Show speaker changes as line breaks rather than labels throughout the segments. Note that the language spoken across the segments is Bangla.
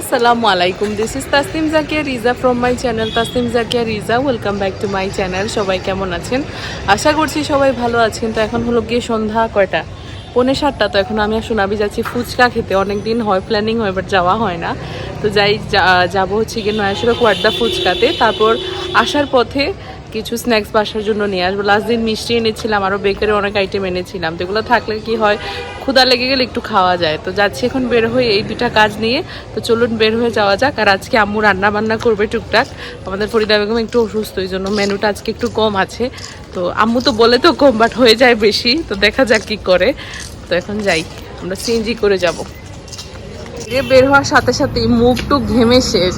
আসসালামু আলাইকুম this is Tasnim Zakia Riza from my channel Tasnim Zakia Riza welcome back to my channel সবাই কেমন আছেন? আশা করছি সবাই ভালো আছেন। তো এখন হলো গিয়ে সন্ধ্যা কয়টা? পৌনে সাতটা। তো এখন আমি সোনাবি যাচ্ছি ফুচকা খেতে। অনেক দিন হয় প্ল্যানিং হয় বাট যাওয়া হয় না। তো যাই যাব হচ্ছে গিয়ে নয়াশুরা কোয়াড্ডা ফুচকাতে। তারপর আসার পথে কিছু স্ন্যাক্স বাসার জন্য নিয়ে আসব। লাস্ট দিন মিষ্টি এনেছিলাম আরও বেকারে অনেক আইটেম এনেছিলাম। তো এগুলো থাকলে কি হয় ক্ষুদা লেগে গেলে একটু খাওয়া যায়। তো যাচ্ছি এখন বের হয়ে এই দুটা কাজ নিয়ে। তো চলুন বের হয়ে যাওয়া যাক। আর আজকে আম্মু রান্না বান্না করবে টুকটাক। আমাদের ফরিদা বেগম একটু অসুস্থ, এই জন্য মেনুটা আজকে একটু কম আছে। তো আম্মু তো বলে তো কম বাট হয়ে যায় বেশি। তো দেখা যাক কি করে। তো এখন যাই, আমরা সিএনজি করে যাব। বের হওয়ার সাথে সাথেই মুখ টুক ঘেমে শেষ।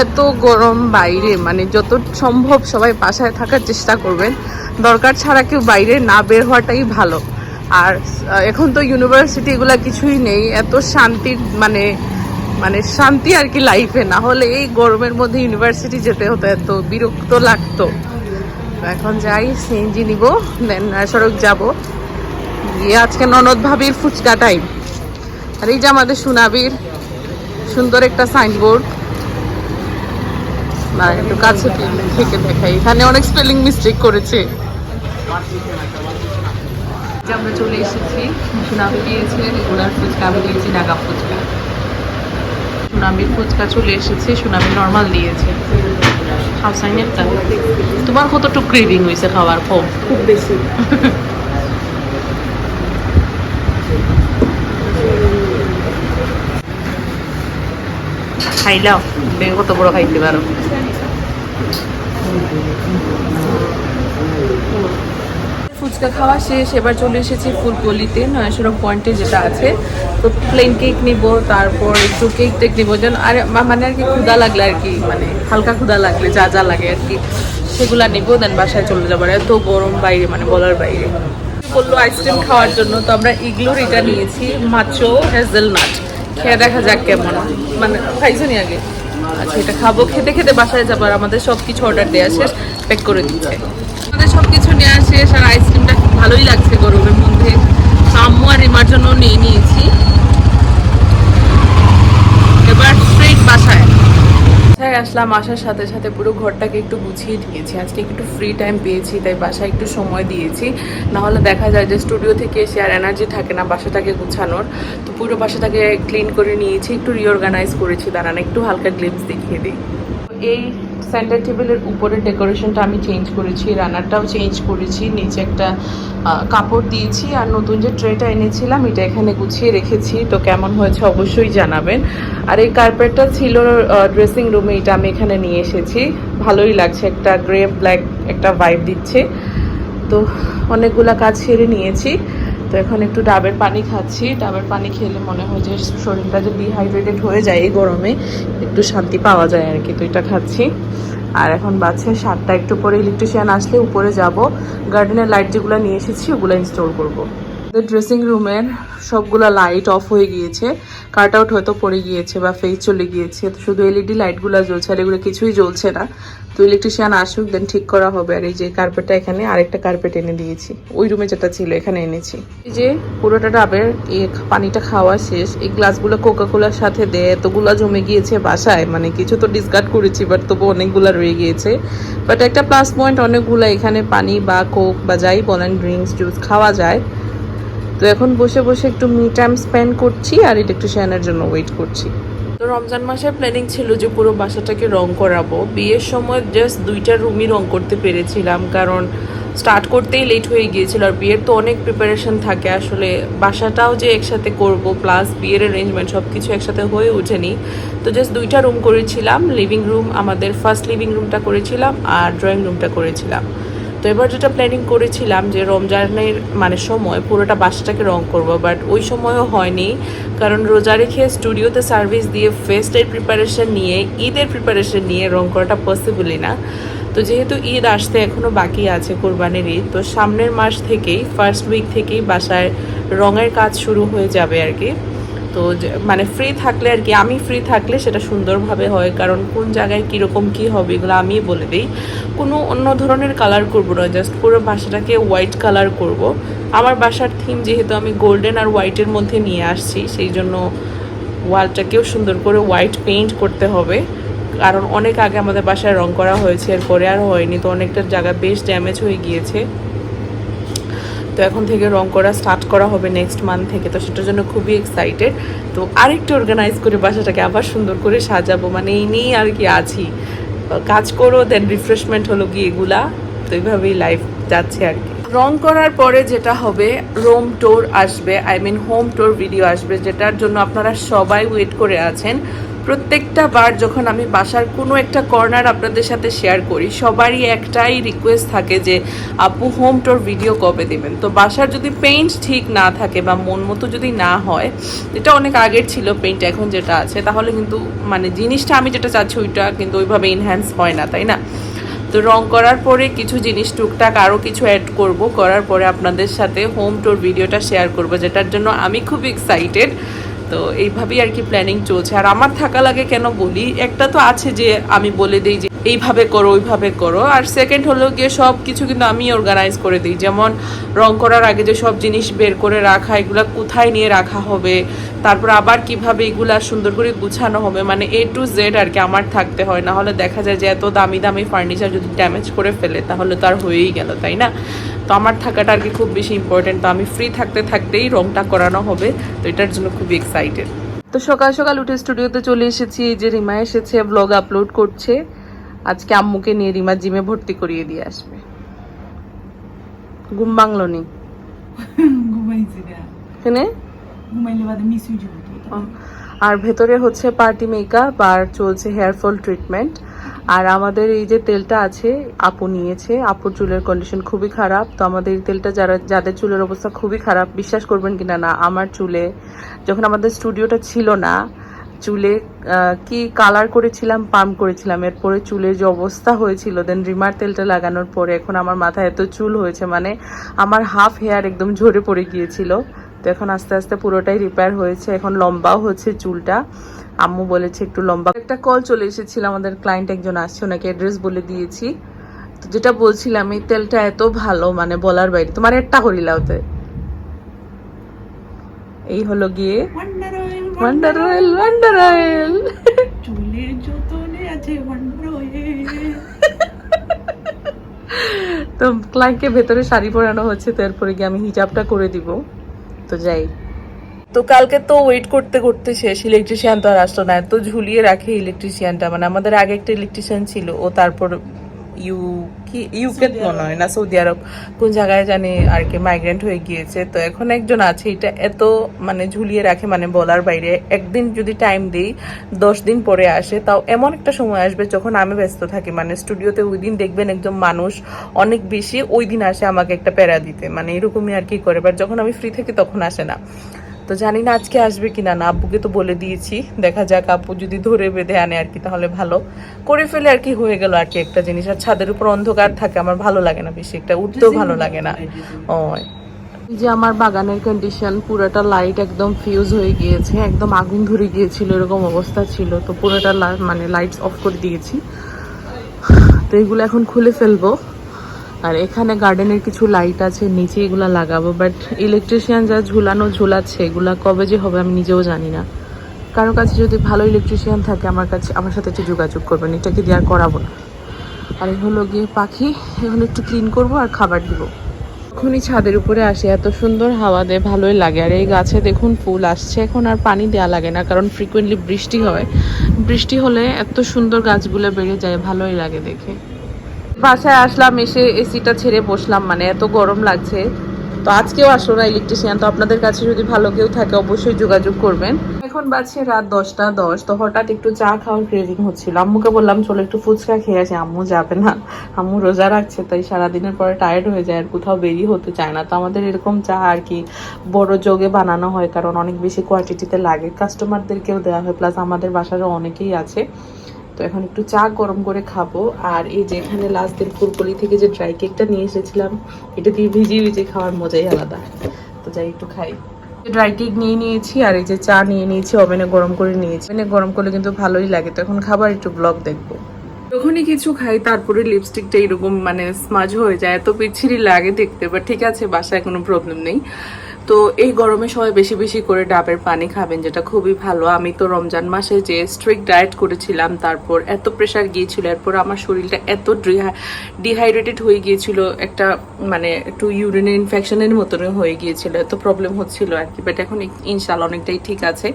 এত গরম বাইরে মানে যত সম্ভব সবাই বাসায় থাকার চেষ্টা করবেন। দরকার ছাড়া কেউ বাইরে না বের হওয়াটাই ভালো। আর এখন তো ইউনিভার্সিটি এগুলা কিছুই নেই, এত শান্তির মানে মানে শান্তি আর কি লাইফে না হলে এই গরমের মধ্যে ইউনিভার্সিটি যেতে হতো, এত বিরক্ত লাগতো। এখন যাই সিএনজি নিব দেন সড়ক যাব। গিয়ে আজকে ননদ ভাবির ফুচকা টাইম আর এই যে আমাদের সুনাবির, সুন্দর একটা সাইনবোর্ড না একটু কাছে থেকে দেখাই। এখানে অনেক স্পেলিং মিস্টেক করেছে। আমরা চলে এসেছি সুনামি দিয়েছে রেগুলার ফুচকা আমি দিয়েছি নাগা ফুচকা। সুনামির ফুচকা চলে এসেছে সুনামি নর্মাল দিয়েছে। তোমার কতটুকু ক্রেভিং হয়েছে খাওয়ার খুব
খুব বেশি।
খাইলাও কত বড় খাইতে পারো? ফুচকা খাওয়া শেষ, এবার চলে এসেছি ফুলকলিতে নয়াসড়ক পয়েন্টে যেটা আছে। তো প্লেন কেক নিব, তারপর একটু কেক টেক নিবো, যেন আর মানে আর কি ক্ষুদা লাগলে আর কি মানে হালকা ক্ষুদা লাগলে, যা যা লাগে আর কি, সেগুলা নিব দেন বাসায় চলে যাব। এত গরম বাইরে মানে বলার বাইরে। বলল আইসক্রিম খাওয়ার জন্য, তো আমরা ইগলোর এটা নিয়েছি, মাচো হেজেলনাট। খেয়ে দেখা যাক কেমন মানে খাইছো নি আগে? এটা খাব, খেতে খেতে বাসায় যাব আর আমাদের সবকিছু অর্ডার দেওয়া শেষ প্যাক করে দিচ্ছে। আমাদের সবকিছু নেওয়া শেষ আর আইসক্রিমটা ভালোই লাগছে গরমের মধ্যে। আম্মু আর রিমার জন্য নিয়ে নিয়েছি। এবার স্ট্রেট বাসায়। বাসায় আসলাম, আসার সাথে সাথে পুরো ঘরটাকে একটু গুছিয়ে নিয়েছি। আজকে একটু ফ্রি টাইম পেয়েছি, তাই বাসায় একটু সময় দিয়েছি। নাহলে দেখা যায় যে স্টুডিও থেকে এসে আর এনার্জি থাকে না বাসাটাকে গুছানোর। তো পুরো বাসাটাকে ক্লিন করে নিয়েছি, একটু রিঅর্গানাইজ করেছি। দাঁড়ান, একটু হালকা গ্লিপস দেখিয়ে দিই। এই সেন্টার টেবিলের উপরে ডেকোরেশনটা আমি চেঞ্জ করেছি রানারটাও চেঞ্জ করেছি, নিচে একটা কাপড় দিয়েছি আর নতুন যে ট্রেটা এনেছিলাম এটা এখানে গুছিয়ে রেখেছি। তো কেমন হয়েছে অবশ্যই জানাবেন। আর এই কার্পেটটা ছিল ড্রেসিং রুমে এটা আমি এখানে নিয়ে এসেছি। ভালোই লাগছে, একটা গ্রে ব্ল্যাক একটা ভাইব দিচ্ছে। তো অনেকগুলা কাজ সেরে নিয়েছি। তো এখন একটু ডাবের পানি খাচ্ছি। ডাবের পানি খেলে মনে হয় যে শরীরটা যে ডিহাইড্রেটেড হয়ে যায় এই গরমে, একটু শান্তি পাওয়া যায় আর কি। তো এটা খাচ্ছি। আর এখন বাজছে সাতটা, একটু পরে ইলেকট্রিশিয়ান আসলে উপরে যাব। গার্ডেনের লাইট যেগুলো নিয়ে এসেছি, ওগুলো ইনস্টল করব। ড্রেসিং রুমের সবগুলা লাইট অফ হয়ে গিয়েছে। কাট আউট হয়তো পড়ে গিয়েছে বা ফেস চলে গিয়েছে। তো শুধু এলইডি লাইটগুলো জ্বলছে আর এগুলো কিছুই জ্বলছে না। তো ইলেকট্রিশিয়ান আসুক দেন ঠিক করা হবে। আর এই যে কার্পেটটা এখানে আরেকটা কার্পেট এনে দিয়েছি। ওই রুমে যেটা ছিল, এখানে এনেছি। এই যে পুরোটা ডাবের, এই পানিটা খাওয়া শেষ। এই গ্লাসগুলো কোকা কোলার সাথে দেয় এতগুলা জমে গিয়েছে বাসায়। মানে কিছু তো ডিসকার্ড করেছি বাট তবু অনেকগুলা রয়ে গিয়েছে। বাট একটা প্লাস পয়েন্ট অনেকগুলা এখানে পানি বা কোক বা যাই বলেন ড্রিঙ্কস জুস খাওয়া যায়। তো এখন বসে বসে একটু মি টাইম স্পেন্ড করছি, আর ইলেকট্রিশিয়ানের জন্য ওয়েট করছি। তো রমজান মাসের প্ল্যানিং ছিল যে পুরো বাসাটাকে রং করাবো। বিয়ের সময় জাস্ট দুইটা রুমই রং করতে পেরেছিলাম, কারণ স্টার্ট করতেই লেট হয়ে গিয়েছিল আর বিয়ের তো অনেক প্রিপারেশন থাকে। আসলে বাসাটাও যে একসাথে করব প্লাস বিয়ের অ্যারেঞ্জমেন্ট সব কিছু একসাথে হয়ে ওঠেনি। তো জাস্ট দুইটা রুম করেছিলাম লিভিং রুম আমাদের ফার্স্ট লিভিং রুমটা করেছিলাম আর ড্রয়িং রুমটা করেছিলাম। তো এবার যেটা প্ল্যানিং করেছিলাম যে রমজানের মানে সময় পুরোটা বাসাটাকে রং করব বাট ওই সময়ও হয়নি। কারণ রোজা রেখে স্টুডিওতে সার্ভিস দিয়ে ফেস্টের প্রিপারেশন নিয়ে, ঈদের প্রিপারেশন নিয়ে রং করাটা পসিবলই না। তো যেহেতু ঈদ আসতে এখনও বাকি আছে কোরবানির ঈদ, তো সামনের মাস থেকেই ফার্স্ট উইক থেকেই বাসায় রঙের কাজ শুরু হয়ে যাবে আর কি। তো মানে ফ্রি থাকলে আর কি, আমি ফ্রি থাকলে সেটা সুন্দরভাবে হয়, কারণ কোন জায়গায় কীরকম কী হবে এগুলো আমি বলে দিই। কোনো অন্য ধরনের কালার করব না জাস্ট পুরো বাসাটাকে হোয়াইট কালার করব। আমার বাসার থিম যেহেতু আমি গোল্ডেন আর হোয়াইটের মধ্যে নিয়ে আসছি, সেই জন্য ওয়ালটাকেও সুন্দর করে হোয়াইট পেইন্ট করতে হবে। কারণ অনেক আগে আমাদের বাসায় রং করা হয়েছে, এরপরে আর হয়নি, তো অনেকটা জায়গা বেশ ড্যামেজ হয়ে গিয়েছে। তো এখন থেকে রং করা স্টার্ট করা হবে নেক্সট মান্থ থেকে, তো সেটার জন্য খুবই এক্সাইটেড তো আরেকটু অর্গানাইজ করে বাসাটাকে আবার সুন্দর করে সাজাবো মানে এই নিয়েই আর কি আছি। কাজ করো দেন রিফ্রেশমেন্ট হলো কি এগুলা। তো এইভাবেই লাইফ যাচ্ছে আর কি। রং করার পরে যেটা হবে রোম টোর আসবে I mean home tour video আসবে, যেটার জন্য আপনারা সবাই ওয়েট করে আছেন। প্রত্যেকটা বার যখন আমি বাসার কোনো একটা কর্নার আপনাদের সাথে শেয়ার করি, সবারই একটাই রিকোয়েস্ট থাকে যে, আপু হোম টোর ভিডিও কবে দেবেন? তো বাসার যদি পেইন্ট ঠিক না থাকে বা মন মতো যদি না হয়, এটা অনেক আগের ছিল পেইন্ট এখন যেটা আছে, তাহলে কিন্তু মানে জিনিসটা আমি যেটা চাচ্ছি ওইটা কিন্তু ওইভাবে ইনহ্যান্স হয় না, তাই না? তো রং করার পরে কিছু জিনিস টুকটাক আরও কিছু অ্যাড করব, করার পরে আপনাদের সাথে হোম টোর ভিডিওটা শেয়ার করব, যেটার জন্য আমি খুব এক্সাইটেড তো এইভাবেই আর কি প্ল্যানিং চলছে। আর আমার থাকা লাগে কেন বলি, একটা তো আছে যে আমি বলে দিই যে এইভাবে করো, ওইভাবে করো। আর সেকেন্ড হলো গিয়ে সব কিছু কিন্তু আমি অর্গানাইজ করে দিই। যেমন রং করার আগে যে সব জিনিস বের করে রাখা, এগুলা কোথায় নিয়ে রাখা হবে, তারপর আবার কীভাবে এগুলা সুন্দর করে গুছানো হবে। মানে এ টু জেড আর কি আমার থাকতে হয়। না হলে দেখা যায় যে এত দামি দামি ফার্নিচার যদি ড্যামেজ করে ফেলে, তাহলে তো আর হয়েই গেল, তাই না? তো আমার থাকাটা আর কি খুব বেশি ইম্পর্টেন্ট তো আমি ফ্রি থাকতে থাকতেই রংটা করানো হবে তো এটার জন্য খুবই এক্সাইটেড তো সকাল সকাল উঠে স্টুডিওতে চলে এসেছি এই যে রিমা এসেছে ব্লগ আপলোড করছে। আজকে আম্মুকে নিয়ে রিমা জিমে ভর্তি করিয়ে দিয়ে আসবে। ঘুম বাংলো নি?
হয়ে
আর ভেতরে হচ্ছে পার্টি মেকআপ আর চলছে হেয়ার ফল ট্রিটমেন্ট আর আমাদের এই যে তেলটা আছে, আপু নিয়েছে। আপুর চুলের কন্ডিশন খুবই খারাপ। তো আমাদের এই তেলটা যারা, যাদের চুলের অবস্থা খুবই খারাপ, বিশ্বাস করবেন কিনা না, আমার চুলে যখন আমাদের স্টুডিওটা ছিল না, চুলে কি কালার করেছিলাম পাম্প করেছিলাম। এরপরে চুলের যে অবস্থা হয়েছিল দেন রিমার তেলটা লাগানোর পরে, এখন আমার মাথায় এত চুল হয়েছে মানে আমার হাফ হেয়ার একদম ঝরে পড়ে গিয়েছিল। তো এখন আস্তে আস্তে পুরোটাই রিপেয়ার হয়েছে। এখন লম্বাও হচ্ছে চুলটা। আম্মু বলেছে একটু লম্বা। একটা কল চলে এসেছিল আমাদের ক্লায়েন্ট একজন আসছে ওনাকে অ্যাড্রেস বলে দিয়েছি। তো যেটা বলছিলাম এই তেলটা এত ভালো মানে বলার বাইরে। তোমার একটা করিলাওতে এই হলো গিয়ে
wonder oil
wonder oil wonder oil
চুলের যতনে আছে ওয়ান্ডার অয়েল
তো ক্লায়েন্টকে ভেতরে শাড়ি পরানো হচ্ছে তারপরে গিয়ে আমি হিজাবটা করে দিব। তো যাই। তো কালকে তো ওয়েট করতে করতে শেষ ইলেকট্রিশিয়ান তো আর আসলো না তো ঝুলিয়ে রাখে ইলেকট্রিশিয়ানটা মানে আমাদের আগে একটা ইলেকট্রিশিয়ান ছিল, ও তারপর ইউ কি ইউকে মনে হয় না সৌদি আরব কোন জায়গায় জানি আর কি মাইগ্রেন্ট হয়ে গিয়েছে। তো এখন একজন আছে এটা এত মানে ঝুলিয়ে রাখে মানে বলার বাইরে। একদিন যদি টাইম দিই দশ দিন পরে আসে তাও এমন একটা সময় আসবে যখন আমি ব্যস্ত থাকি। মানে স্টুডিওতে ওই দিন দেখবেন একজন মানুষ অনেক বেশি ওই দিন আসে আমাকে একটা প্যারা দিতে। মানে এরকমই আর কি করে। বাট যখন আমি ফ্রি থাকি তখন আসে না। তো জানি না আজকে আসবে কিনা না আব্বুকে তো বলে দিয়েছি। দেখা যাক আপু যদি ধরে বেঁধে আনে আর কি তাহলে ভালো। করে ফেলে আর কি হয়ে গেল আর কি একটা জিনিস। আর ছাদের উপর অন্ধকার থাকে আমার ভালো লাগে না বেশি একটা উঠতেও ভালো লাগে না। ও। যে আমার বাগানের কন্ডিশন পুরোটা লাইট একদম ফিউজ হয়ে গিয়েছে একদম আগুন ধরে গিয়েছিল এরকম অবস্থা ছিল তো পুরোটা মানে লাইটস অফ করে দিয়েছি। তো এগুলো এখন খুলে ফেলব। আর এখানে গার্ডেনের কিছু লাইট আছে, নিচে এগুলা লাগাবো বাট ইলেকট্রিশিয়ান যা ঝুলানো ঝুলাচ্ছে, এগুলা কবে যে হবে আমি নিজেও জানি না। কারও কাছে যদি ভালো ইলেকট্রিশিয়ান থাকে, আমার কাছে, আমার সাথে একটু যোগাযোগ করবেন, এটাকে দিয়ে আর করাবো না। আর এই হলো গিয়ে পাখি, এখন একটু ক্লিন করব আর খাবার দিব। এখনই ছাদের উপরে আসে, এত সুন্দর হাওয়া দেয় ভালোই লাগে। আর এই গাছে দেখুন ফুল আসছে, এখন আর পানি দেওয়া লাগে না, কারণ ফ্রিকুয়েন্টলি বৃষ্টি হয়। বৃষ্টি হলে এত সুন্দর গাছগুলো বেড়ে যায়, ভালোই লাগে দেখে। বাসায় আসলাম, এসে এসিটা ছেড়ে বসলাম মানে এত গরম লাগছে। তো আজকেও আসলো না ইলেকট্রিশিয়ান তো আপনাদের কাছে যদি ভালো কেউ থাকে অবশ্যই যোগাযোগ করবেন। এখন বাজছে রাত দশটা দশ, তো হঠাৎ একটু চা খাওয়ার ক্রেভিং হচ্ছিল। আম্মুকে বললাম, চলো একটু ফুচকা খেয়ে আসি। আম্মু যাবে না। আম্মু রোজা রাখছে, তাই সারাদিনের পরে টায়ার্ড হয়ে যায়, আর কোথাও বেরিয়ে হতে চায় না। তো আমাদের এরকম চা আর কি বড় যোগে বানানো হয়, কারণ অনেক বেশি কোয়ান্টিটিতে লাগে। কাস্টমারদেরকেও দেওয়া হয় প্লাস আমাদের বাসারও অনেকেই আছে। তো এখন একটু চা গরম করে খাব। আর এই যে এখানে লাস্ট দিন ফুলকলি থেকে যে ড্রাই কেকটা নিয়ে এসেছিলাম, এটা দিয়ে ভিজিয়ে ভিজিয়ে খাওয়ার মজাই আলাদা। তো যাই, একটু খাই। ড্রাই কেক নিয়ে নিয়েছি, আর এই যে চা নিয়ে নিয়েছি ওভেনে গরম করে নিয়েছি। ওভেনে গরম করলে কিন্তু ভালোই লাগে। তো এখন খাবার একটু ব্লগ দেখব। যখনই কিছু খাই, তারপরে লিপস্টিকটা এরকম মানে স্মাজ হয়ে যায়। এত পিছিরি লাগে দেখতে বাট ঠিক আছে, বাসায় কোনো প্রবলেম নেই। তো এই গরমে সবাই বেশি বেশি করে ডাবের পানি খাবেন, যেটা খুবই ভালো। আমি তো রমজান মাসে যে স্ট্রিক্ট ডায়েট করেছিলাম, তারপর এত প্রেশার গিয়েছিল, এরপর আমার শরীরটা এত ডিহাইড্রেটেড হয়ে গিয়েছিল, একটা মানে একটু ইউরিন ইনফেকশনের মতন হয়ে গিয়েছিল, এত প্রবলেম হচ্ছিল আর কি। বাট এখন ইনশাল্লাহ অনেকটাই ঠিক আছে।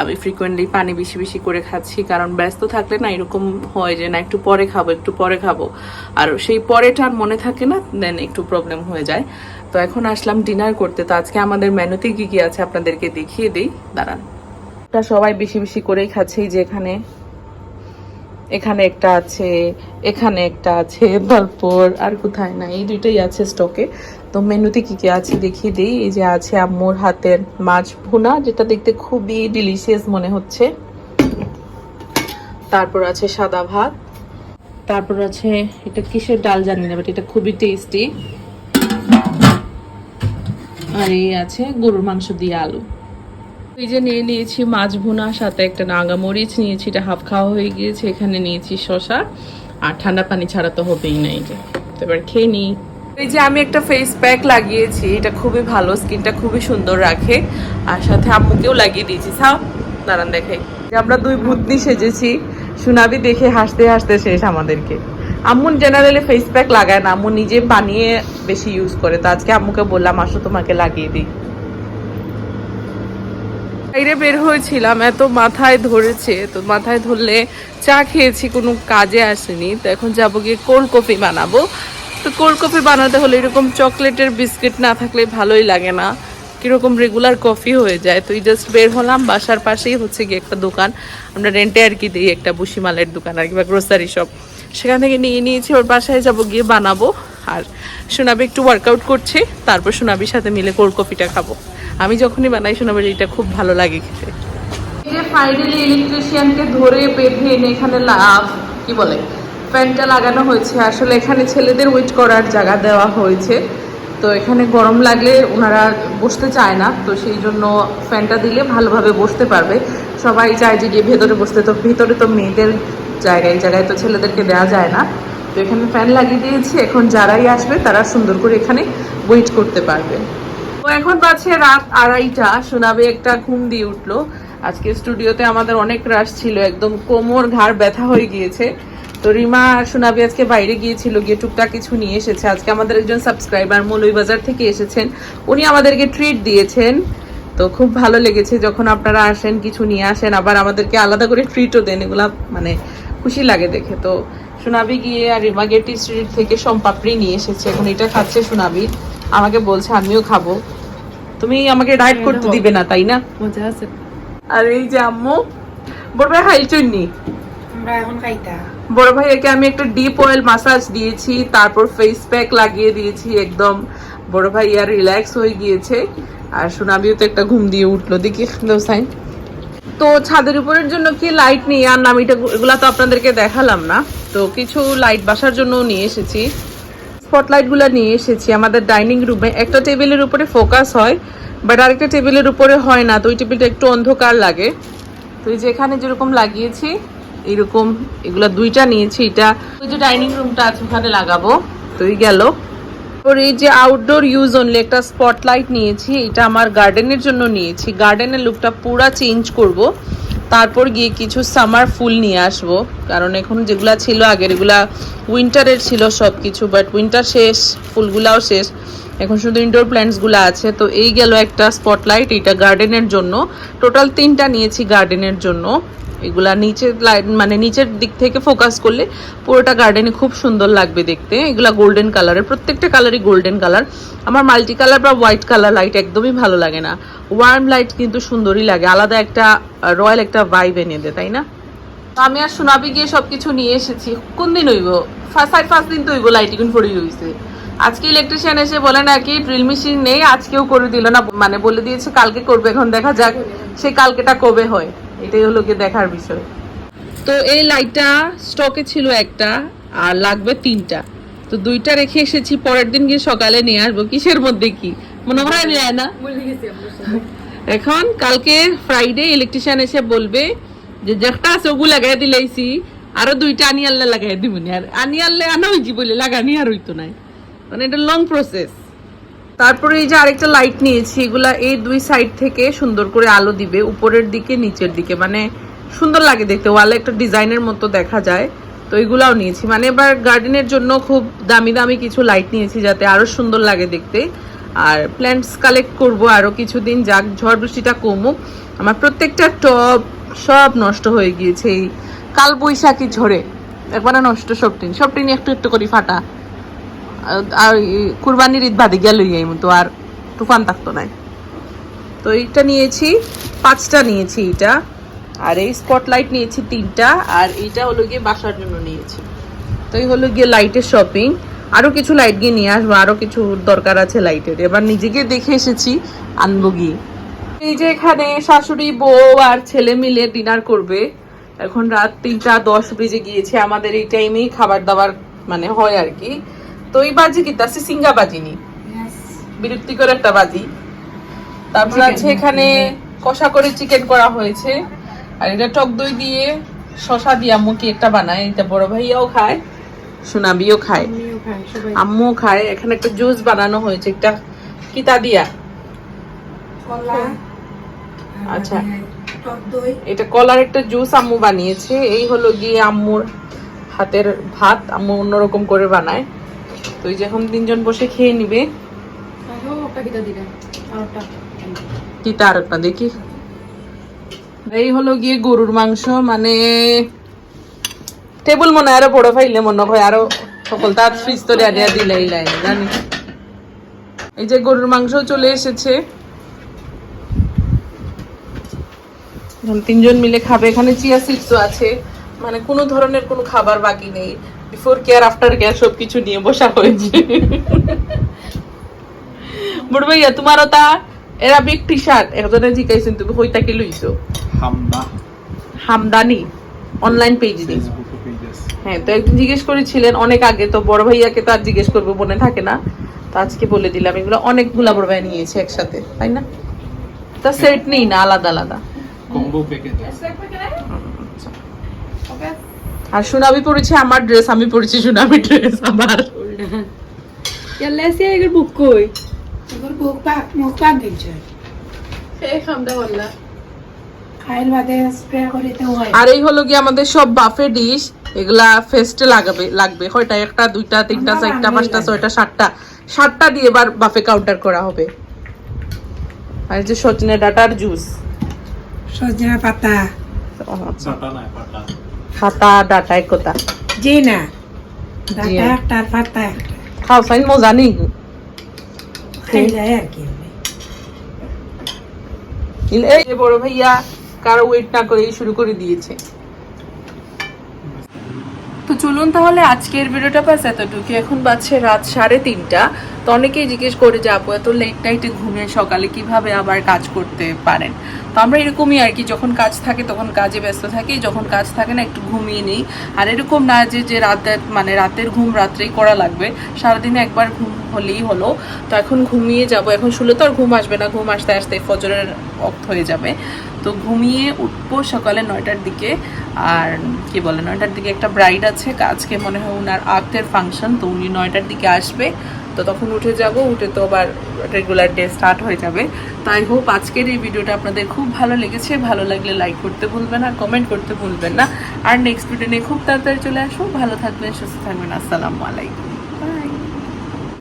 আমি ফ্রিকোয়েন্টলি পানি বেশি বেশি করে খাচ্ছি, কারণ ব্যস্ত থাকলে না এরকম হয় যে না, একটু পরে খাব, একটু পরে খাব। আর সেই পরেটা আর মনে থাকে না দেন একটু প্রবলেম হয়ে যায়। তো এখন আসলাম ডিনার করতে। তো আজকে আমাদের মেনুতে কি কি আছে আপনাদেরকে দেখিয়ে দিই। দাঁড়ান। এটা সবাই বেশি বেশি করেই খাচ্ছে যে এখানে। এখানে একটা আছে, এখানে একটা আছে তারপর আর কোথায় না, এই দুইটাই আছে স্টকে তো মেনুতে কি কি আছে দেখিয়ে দিই। এই যে আছে আম্মুর হাতের মাছ ভুনা, যেটা দেখতে খুবই ডিলিশিয়াস মনে হচ্ছে। তারপর আছে সাদা ভাত। তারপর আছে, এটা কিসের ডাল জানি না বাট এটা খুবই টেস্টি আর এই আছে গরুর মাংস দিয়ে আলু। এই যে নিয়ে নিয়েছি মাছ ভুনা সাথে একটা নাগা মরিচ নিয়েছি এটা হাফ খাওয়া হয়ে গিয়েছে এখানে নিয়েছি শশা আর ঠান্ডা পানি ছাড়া তো হবেই না এই যে। তো এবার খেয়ে নিই। এই যে আমি একটা ফেস প্যাক লাগিয়েছি এটা খুবই ভালো স্কিনটা খুবই সুন্দর রাখে। আর সাথে আম্মুকেও লাগিয়ে দিয়েছি। সাও দাঁড়ান দেখাই। যে আমরা দুই ভূতনি সেজেছি সুনাবি দেখে হাসতে হাসতে শেষ আমাদেরকে। আম্মু জেনারেলি ফেস প্যাক লাগায় না, আম্মু নিজে বানিয়ে বেশি ইউজ করে। তো আজকে আম্মুকে বললাম, আসো, তোমাকে লাগিয়ে দিই। বাইরে বের হয়েছিলাম, এত মাথায় ধরেছে, তো মাথায় ধরলে চা খেয়েছি, কোনো কাজে আসেনি। তো এখন যাব গিয়ে কোল্ড কফি বানাবো। তো কোল্ড কফি বানাতে হলে এরকম চকলেটের বিস্কিট না থাকলে ভালোই লাগে না। কীরকম রেগুলার কফি হয়ে যায়, তো এই জাস্ট বের হলাম, বাসার পাশেই হচ্ছে গিয়ে একটা দোকান। আমরা রেন্টে আর কি দিই একটা বুসিমালের দোকান আর কি, বা গ্রোসারি শপ সেখান থেকে নিয়ে নিয়েছি, ওর বাসায় যাব, গিয়ে বানাবো। আর সোনাবি একটু ওয়ার্কআউট করছে, তারপর সোনাবির সাথে মিলে কোল্ড কফিটা খাব। আমি যখনই বানাই সোনাবির এটা খুব ভালো লাগে খেতে। ফাইনালি ইলেকট্রিশিয়ানকে ধরে বেঁধে এনে এখানে লাভ কি বলে? ফ্যানটা লাগানো হয়েছে। আসলে এখানে ছেলেদের ওয়েট করার জায়গা দেওয়া হয়েছে। তো এখানে গরম লাগলে ওনারা বসতে চায় না, তো সেই জন্য ফ্যানটা দিলে ভালোভাবে বসতে পারবে। সবাই চায় যে গিয়ে ভেতরে বসতে, তো ভেতরে তো মেয়েদের জায়গায় জায়গায় তো ছেলেদেরকে দেওয়া যায় না। তো এখানে ফ্যান লাগিয়ে দিয়েছি, এখন যারাই আসবে তারা সুন্দর করে এখানে ওয়েট করতে পারবে। তো এখন বাজছে রাত আড়াইটা শোনাবে একটা ঘুম দিয়ে উঠল। আজকে স্টুডিওতে আমাদের অনেক রাশ ছিল, একদম কোমর ঘাড় ব্যথা হয়ে গিয়েছে। তো রিমা আর সোনাবি আজকে বাইরে গিয়েছিল গিয়ে টুকটাক কিছু নিয়ে এসেছে। আজকে আমাদের একজন সাবস্ক্রাইবার মৌলভীবাজার থেকে এসেছেন। উনি আমাদেরকে ট্রিট দিয়েছেন। তো খুব ভালো লেগেছে যখন আপনারা আসেন কিছু নিয়ে আসেন আবার আমাদেরকে আলাদা করে ট্রিটও দেন। এগুলা মানে খুশি লাগে দেখে। তো সোনাবি গিয়ে আর রিমা গেটি স্ট্রিট থেকে সোমপাপড়ি নিয়ে এসেছে। এখন এটা খাচ্ছে সোনাবি। আমাকে বলছে আমিও খাব। তুমি আমাকে ডায়েট করতে দিবে না তাই না?
মজা আছে।
আর এই যে আম্মু বড় ভাই বড় ভাইয়াকে আমি একটা ডিপ অয়েল মাসাজ দিয়েছি, তারপর ফেস প্যাক লাগিয়ে দিয়েছি, একদম। বড় ভাইয়া রিল্যাক্স হয়ে গিয়েছে। আর সোনাবিও তো একটা ঘুম দিয়ে উঠল। দেখি দোসাইন তো ছাদের উপরের জন্য কি লাইট নিয়ে আর আমি এগুলা তো আপনাদেরকে দেখালাম না। তো কিছু লাইট বাসার জন্য নিয়ে এসেছি। স্পটলাইটগুলো নিয়ে এসেছি। আমাদের ডাইনিং রুমে একটা টেবিলের উপরে ফোকাস হয় বাট আরেকটা টেবিলের উপরে হয় না। তো ওই টেবিলটা একটু অন্ধকার লাগে। তো এই যে এখানে যেরকম লাগিয়েছি এরকম, এগুলা দুইটা নিয়েছি, এটা ওই যে ডাইনিং রুমটা আছে, ওখানে লাগাবো। তো এই গেল। ওর এই যে আউটডোর ইউজ অনলি একটা স্পটলাইট নিয়েছি, এটা আমার গার্ডেনের জন্য নিয়েছি। গার্ডেনের লুকটা পুরা চেঞ্জ করব। তারপর গিয়ে কিছু সামার ফুল নিয়ে আসব। কারণ এখন যেগুলা ছিল আগের, এগুলা উইন্টারের ছিল সব কিছু বাট উইন্টার শেষ, ফুলগুলাও শেষ। এখন শুধু ইনডোর প্ল্যান্টসগুলো আছে। তো এই গেল একটা স্পটলাইট এটা গার্ডেনের জন্য। টোটাল তিনটা নিয়েছি গার্ডেনের জন্য। এগুলা নিচের মানে নিচের দিক থেকে ফোকাস করলে পুরোটা গার্ডেনে খুব সুন্দর লাগবে দেখতে। এগুলা গোল্ডেন কালারের প্রত্যেকটা কালারই গোল্ডেন কালার আমার মাল্টি কালার বা হোয়াইট কালার লাইট একদমই ভালো লাগে না। ওয়ার্ম লাইট কিন্তু সুন্দরই লাগে। আলাদা একটা রয়্যাল একটা ভাইব এনে দেয়, তাই না? আমি আর সোনাবি গিয়ে সব কিছু নিয়ে এসেছি। কোন দিন হইব? ফার্স্ট সাইড ফার্স্ট দিন তো হইব লাইটিং ফড়ি হইছে আজকে ইলেকট্রিশিয়ান এসে বলে নাকি ড্রিল মেশিন নেই, আজকেও করে দিল না। মানে বলে দিয়েছে, কালকে করবে, এখন দেখা যাক সেই কালকেটা কবে হয়। এটাই হলো কি দেখার বিষয়। তো এই লাইটটা স্টকে ছিল একটা আর লাগবে তিনটা। তো দুইটা রেখে এসেছি পরের দিন গিয়ে সকালে নিয়ে আসব। কিসের মধ্যে কি? মনে হয় যায় না। এখন কালকে ফ্রাইডে ইলেকট্রিশিয়ান এসে বলবে যে যেটা আছে ওগুলো লাগাই দিলাইছি। আরও দুইটা আনি আনলে লাগাই দিবনি আর আনি আনলে আনা হয়েছি বলে লাগানি আর হইতো নাই। মানে এটা লং প্রসেস তারপরে এই যে আরেকটা লাইট নিয়েছি, এগুলা এই দুই সাইড থেকে সুন্দর করে আলো দিবে, উপরের দিকে নিচের দিকে। মানে সুন্দর লাগে দেখতে ওয়ালে একটা ডিজাইনের মতো দেখা যায়। তো এগুলাও নিয়েছি। মানে এবার গার্ডেনের জন্য খুব দামি দামি কিছু লাইট নিয়েছি যাতে আরও সুন্দর লাগে দেখতে। আর প্ল্যান্টস কালেক্ট করব আরও কিছুদিন যাক, ঝড় বৃষ্টিটা কমুক। আমার প্রত্যেকটা টব সব নষ্ট হয়ে গিয়েছে এই কাল বৈশাখী ঝড়ে। একবারে নষ্ট সবটিন। সবটিন একটু একটু করে ফাটা। আর- কুরবানির ঈদ বাদে গেলই এই মতো আর তুফান থাকতো না তো এইটা নিয়েছি, পাঁচটা নিয়েছি এটা আর এই স্পটলাইট নিয়েছি তিনটা, আর এইটা হলো গিয়ে বাসার জন্য নিয়েছি। তো এই হলো গিয়ে লাইটের শপিং আরও কিছু লাইট গিয়ে নিয়ে আসব আরও কিছু দরকার আছে লাইটের এবার নিজেকে দেখে এসেছি, আনব গিয়ে। এই যে এখানে শাশুড়ি, বউ আর ছেলে মিলে ডিনার করবে। এখন রাত তিনটা দশ বেজে গিয়েছে, আমাদের এই টাইমেই খাবার দাবার মানে হয় আর কি। তো এই বাজি কি আছে সিঙ্গা বাজিনি বিরক্তিকর একটা বাজি। তারপর আছে এখানে কষা করে চিকেন করা হয়েছে। আর এটা টক দই দিয়ে শশা দিয়ে আম্মু কি একটা বানায়। এটা বড় ভাইয়াও খায় সোনাবিও খায়। আম্মু খায় এখানে একটা জুস বানানো হয়েছে একটা কিতা দিয়া। আচ্ছা। এটা কলার একটা জুস আম্মু বানিয়েছে। এই হলো গিয়ে আম্মুর হাতের ভাত। আম্মু অন্যরকম করে বানায়। তো এই যে এখন তিনজন বসে খেয়ে নিবে। কিতা আর একটা। দেখি। এই হলো গিয়ে গরুর মাংস মানে টেবিল মনে আরও বড় ফাইলে মনে হয় আরও সকল তার ফ্রিজ তো দেয়া জানি। এই যে গরুর মাংস চলে এসেছে। তিনজন মিলে খাবে। এখানে চিয়া সিডসও আছে। মানে কোনো ধরনের কোনো খাবার বাকি নেই। বিফোর কেয়ার আফটার কেয়ার সবকিছু নিয়ে বসা হয়েছে। বড় ভাইয়া তোমারও তা এরা বিগ টি শার্ট একজনে জিজ্ঞাসেন তুমি হইতা কি লইছো?
হামদা।
হামদানি অনলাইন পেজ দিয়ে হ্যাঁ তো একদিন জিজ্ঞেস করেছিলেন অনেক আগে তো বড় ভাইয়াকে তো আর জিজ্ঞেস করব মনে থাকে না। তো আজকে বলে দিলাম এগুলো অনেকগুলা বড় ভাই নিয়েছে একসাথে তাই না? তা সেট নেই না আলাদা আলাদা।
কম্বো প্যাকেজ
আর সুনামি পড়েছে আমার ড্রেস আমি পড়েছি সুনামি ড্রেস আমার।
এগুলো বুক পাক মুখ পাক স্প্রে
আর এই হলো কি আমাদের সব বাফে ডিশ এগুলা ফেস্টে লাগাবে লাগবে। কয়টা? একটা দুইটা তিনটা চারটা পাঁচটা। ছয়টা সাতটা। সাতটা দিয়ে এবার বাফে কাউন্টার করা হবে। আর এই যে সজনে ডাটার জুস
সজনা পাতা।
ডাটা নাই পাটা
খাতা ডাটা এক কথা
জি না। ডাটা একটা আর পাতা একটা।
খাও সাইন মজা নেই
যায় আর কি
এই বড় ভাইয়া কারও ওয়েট না করে শুরু করে দিয়েছে। চলুন তাহলে আজকের ভিডিওটা বাস এতটুকু। এখন বাজছে রাত সাড়ে তিনটা। তো অনেকেই জিজ্ঞেস করে যে, আপু, এত লেট নাইটে ঘুমিয়ে সকালে কীভাবে আবার কাজ করতে পারেন? তো আমরা এরকমই আর কি, যখন কাজ থাকে তখন কাজে ব্যস্ত থাকি। যখন কাজ থাকে না, একটু ঘুমিয়ে নিই। আর এরকম না যে যে রাতের মানে রাতের ঘুম রাত্রেই করা লাগবে। সারাদিনে একবার ঘুম হলেই হলো। তো এখন ঘুমিয়ে যাব। এখন শুলে তো আর ঘুম আসবে না। ঘুম আসতে আসতে ফজরের অক্ত হয়ে যাবে। তো ঘুমিয়ে উঠবো সকালে নয়টার দিকে। আর কি বলে, নয়টার দিকে একটা ব্রাইড আছে আজকে মনে হয় উনার আর্টের ফাংশন তো উনি নয়টার দিকে আসবে। তো তখন উঠে যাব, উঠে তো আবার রেগুলার ডে স্টার্ট হয়ে যাবে। তাই হোপ আজকের এই ভিডিওটা আপনাদের খুব ভালো লেগেছে। ভালো লাগলে লাইক করতে ভুলবেন আর কমেন্ট করতে ভুলবেন না। আর নেক্সট ভিডিও নিয়ে খুব তাড়াতাড়ি চলে আসব। ভালো থাকবেন, সুস্থ থাকবেন। আসসালামু আলাইকুম।